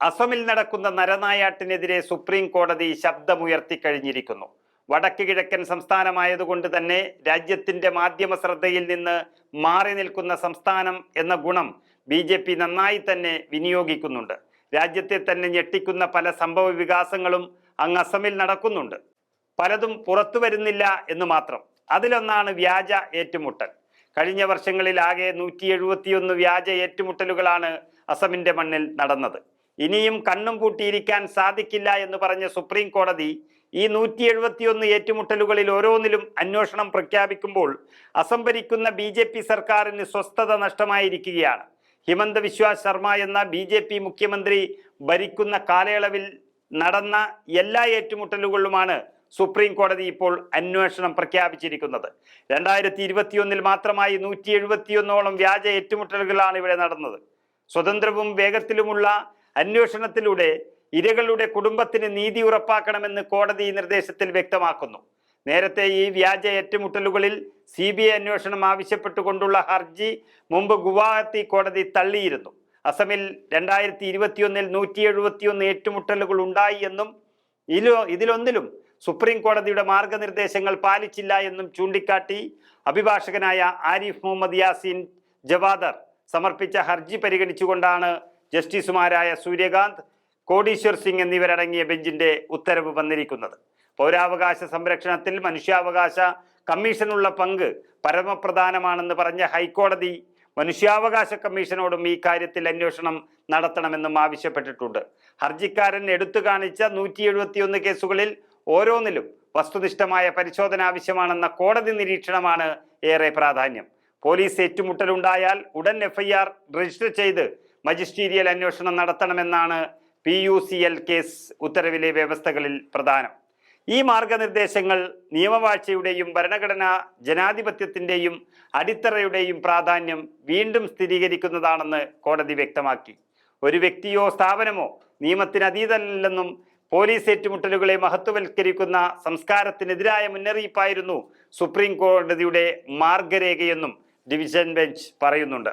അസമിൽ നടക്കുന്ന നരനായാട്ടിനെതിരെ സുപ്രീം കോടതി ശബ്ദമുയർത്തിക്കഴിഞ്ഞിരിക്കുന്നു വടക്ക് കിഴക്കൻ സംസ്ഥാനമായതുകൊണ്ട് തന്നെ രാജ്യത്തിന്റെ മാധ്യമ ശ്രദ്ധയിൽ നിന്ന് മാറി നിൽക്കുന്ന സംസ്ഥാനം എന്ന ഗുണം ബി ജെ പി നന്നായി തന്നെ വിനിയോഗിക്കുന്നുണ്ട്. രാജ്യത്തെ തന്നെ ഞെട്ടിക്കുന്ന പല സംഭവ വികാസങ്ങളും അങ്ങ് അസമിൽ നടക്കുന്നുണ്ട്. പലതും പുറത്തു വരുന്നില്ല എന്ന് മാത്രം. അതിലൊന്നാണ് വ്യാജ ഏറ്റുമുട്ടൽ. കഴിഞ്ഞ വർഷങ്ങളിൽ ആകെ നൂറ്റി എഴുപത്തിയൊന്ന് വ്യാജ ഏറ്റുമുട്ടലുകളാണ് അസമിന്റെ മണ്ണിൽ നടന്നത്. ഇനിയും കണ്ണും പൂട്ടിയിരിക്കാൻ സാധിക്കില്ല എന്ന് പറഞ്ഞ സുപ്രീം കോടതി ഈ നൂറ്റി എഴുപത്തിയൊന്ന് ഏറ്റുമുട്ടലുകളിൽ ഓരോന്നിലും അന്വേഷണം പ്രഖ്യാപിക്കുമ്പോൾ അസംഭരിക്കുന്ന ബി ജെ പി സർക്കാരിന് സ്വസ്ഥത നഷ്ടമായിരിക്കുകയാണ്. ഹിമന്ത വിശ്വാസ് ശർമ്മ എന്ന ബി ജെ പി മുഖ്യമന്ത്രി ഭരിക്കുന്ന കാലയളവിൽ നടന്ന എല്ലാ ഏറ്റുമുട്ടലുകളിലുമാണ് സുപ്രീം കോടതി ഇപ്പോൾ അന്വേഷണം പ്രഖ്യാപിച്ചിരിക്കുന്നത്. രണ്ടായിരത്തി ഇരുപത്തിയൊന്നിൽ മാത്രമായി നൂറ്റി എഴുപത്തിയൊന്നോളം വ്യാജ ഏറ്റുമുട്ടലുകളാണ് ഇവിടെ നടന്നത്. സ്വതന്ത്രവും വേഗത്തിലുമുള്ള അന്വേഷണത്തിലൂടെ ഇരകളുടെ കുടുംബത്തിന് നീതി ഉറപ്പാക്കണമെന്ന് കോടതി നിർദ്ദേശത്തിൽ വ്യക്തമാക്കുന്നു. നേരത്തെ ഈ വ്യാജ ഏറ്റുമുട്ടലുകളിൽ സി ബി ഐ അന്വേഷണം ആവശ്യപ്പെട്ടുകൊണ്ടുള്ള ഹർജി മുമ്പ് ഗുവാഹത്തി കോടതി തള്ളിയിരുന്നു. അസമിൽ രണ്ടായിരത്തി ഇരുപത്തിയൊന്നിൽ നൂറ്റി എഴുപത്തിയൊന്ന് ഏറ്റുമുട്ടലുകൾ ഉണ്ടായി എന്നും ഇതിലോ ഇതിലൊന്നിലും സുപ്രീം കോടതിയുടെ മാർഗനിർദ്ദേശങ്ങൾ പാലിച്ചില്ല എന്നും ചൂണ്ടിക്കാട്ടി അഭിഭാഷകനായ ആരിഫ് മുഹമ്മദ് യാസിൻ ജവാദർ സമർപ്പിച്ച ഹർജി പരിഗണിച്ചുകൊണ്ടാണ് ജസ്റ്റിസുമാരായ സൂര്യകാന്ത് കോടീശ്വർ സിംഗ് എന്നിവരടങ്ങിയ ബെഞ്ചിന്റെ ഉത്തരവ് വന്നിരിക്കുന്നത്. പൗരാവകാശ സംരക്ഷണത്തിൽ മനുഷ്യാവകാശ കമ്മീഷനുള്ള പങ്ക് പരമപ്രധാനമാണെന്ന് പറഞ്ഞ ഹൈക്കോടതി മനുഷ്യാവകാശ കമ്മീഷനോടും ഈ കാര്യത്തിൽ അന്വേഷണം നടത്തണമെന്നും ആവശ്യപ്പെട്ടിട്ടുണ്ട്. ഹർജിക്കാരൻ എടുത്തു കാണിച്ച നൂറ്റി എഴുപത്തിയൊന്ന് കേസുകളിൽ ഓരോന്നിലും വസ്തുനിഷ്ഠമായ പരിശോധന ആവശ്യമാണെന്ന കോടതി നിരീക്ഷണമാണ് ഏറെ പ്രാധാന്യം. പോലീസ് ഏറ്റുമുട്ടലുണ്ടായാൽ ഉടൻ എഫ്ഐആർ രജിസ്റ്റർ ചെയ്ത് മജിസ്റ്റീരിയൽ അന്വേഷണം നടത്തണമെന്നാണ് P U C L case ഉത്തരവിലെ വ്യവസ്ഥകളിൽ പ്രധാനം. ഈ മാർഗനിർദ്ദേശങ്ങൾ നിയമവാഴ്ചയുടെയും ഭരണഘടനാ ജനാധിപത്യത്തിന്റെയും അടിത്തറയുടെയും പ്രാധാന്യം വീണ്ടും സ്ഥിരീകരിക്കുന്നതാണെന്ന് കോടതി വ്യക്തമാക്കി. ഒരു വ്യക്തിയോ സ്ഥാപനമോ നിയമത്തിന് അതീതമല്ലെന്നും പോലീസ് ഏറ്റുമുട്ടലുകളെ മഹത്വവൽക്കരിക്കുന്ന സംസ്കാരത്തിനെതിരായ മുന്നറിയിപ്പായിരുന്നു സുപ്രീം കോടതിയുടെ മാർഗരേഖയെന്നും ഡിവിഷൻ ബെഞ്ച് പറയുന്നുണ്ട്.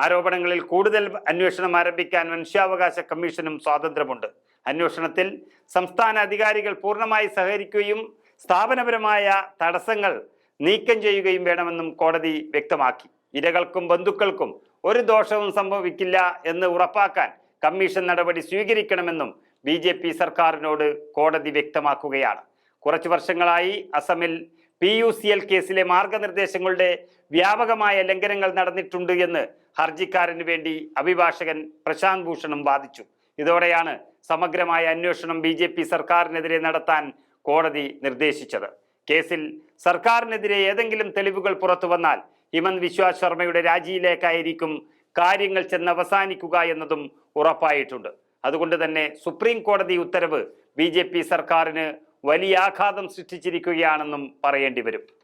ആരോപണങ്ങളിൽ കൂടുതൽ അന്വേഷണം ആരംഭിക്കാൻ മനുഷ്യാവകാശ കമ്മീഷനും സ്വാതന്ത്ര്യമുണ്ട്. അന്വേഷണത്തിൽ സംസ്ഥാന അധികാരികൾ പൂർണമായി സഹകരിക്കുകയും സ്ഥാപനപരമായ തടസ്സങ്ങൾ നീക്കം ചെയ്യുകയും വേണമെന്നും കോടതി വ്യക്തമാക്കി. ഇരകൾക്കും ബന്ധുക്കൾക്കും ഒരു ദോഷവും സംഭവിക്കില്ല എന്ന് ഉറപ്പാക്കാൻ കമ്മീഷൻ നടപടി സ്വീകരിക്കണമെന്നും ബി സർക്കാരിനോട് കോടതി വ്യക്തമാക്കുകയാണ്. കുറച്ചു വർഷങ്ങളായി അസമിൽ പി യു സി എൽ കേസിലെ മാർഗനിർദ്ദേശങ്ങളുടെ വ്യാപകമായ ലംഘനങ്ങൾ നടന്നിട്ടുണ്ട് എന്ന് ഹർജിക്കാരന് വേണ്ടി അഭിഭാഷകൻ പ്രശാന്ത് ഭൂഷണും വാദിച്ചു. ഇതോടെയാണ് സമഗ്രമായ അന്വേഷണം ബി ജെ പി സർക്കാരിനെതിരെ നടത്താൻ കോടതി നിർദ്ദേശിച്ചത്. കേസിൽ സർക്കാരിനെതിരെ ഏതെങ്കിലും തെളിവുകൾ പുറത്തു വന്നാൽ ഹിമന്ത് വിശ്വാസ് ശർമ്മയുടെ രാജിയിലേക്കായിരിക്കും കാര്യങ്ങൾ ചെന്ന് അവസാനിക്കുക എന്നതും ഉറപ്പായിട്ടുണ്ട്. അതുകൊണ്ട് തന്നെ സുപ്രീം കോടതി ഉത്തരവ് ബി സർക്കാരിന് വലിയ ആഘാതം സൃഷ്ടിച്ചിരിക്കുകയാണെന്നും പറയേണ്ടി വരും.